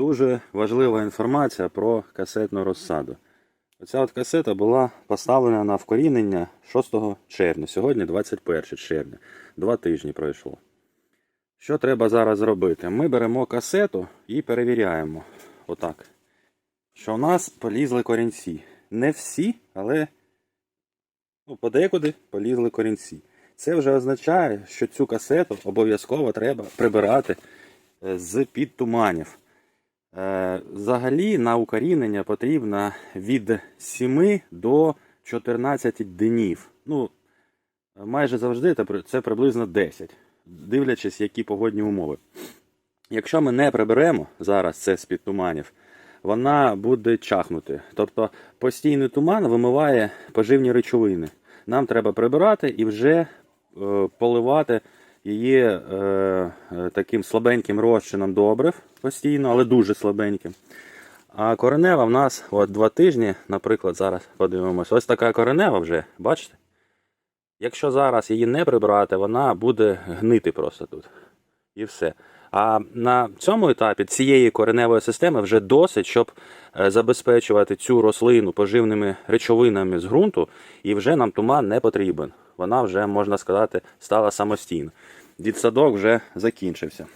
Дуже важлива інформація про касетну розсаду. Оця от касета була поставлена на вкорінення 6 червня. Сьогодні 21 червня. Два тижні пройшло. Що треба зараз зробити? Ми беремо касету і перевіряємо. Отак. Що в нас полізли корінці. Не всі, але ну, подекуди полізли корінці. Це вже означає, що цю касету обов'язково треба прибирати е, з під туманів. Е, Взагалі на укорінення потрібно від 7 до 14 днів. Ну, майже завжди це приблизно 10, дивлячись, які погодні умови. Якщо ми не приберемо зараз це з-під туманів, вона буде чахнути. Тобто постійний туман вимиває поживні речовини. Нам треба прибирати і вже е, поливати її е, е, таким слабеньким розчином добрив постійно, але дуже слабеньким. А коренева в нас от два тижні, наприклад, зараз подивимось. Ось така коренева вже, бачите? Якщо зараз її не прибрати, вона буде гнити просто тут. І все. А на цьому етапі цієї кореневої системи вже досить, щоб е, забезпечувати цю рослину поживними речовинами з ґрунту, і вже нам туман не потрібен. Вона вже, можна сказати, стала самостійна. Дітсадок вже закінчився.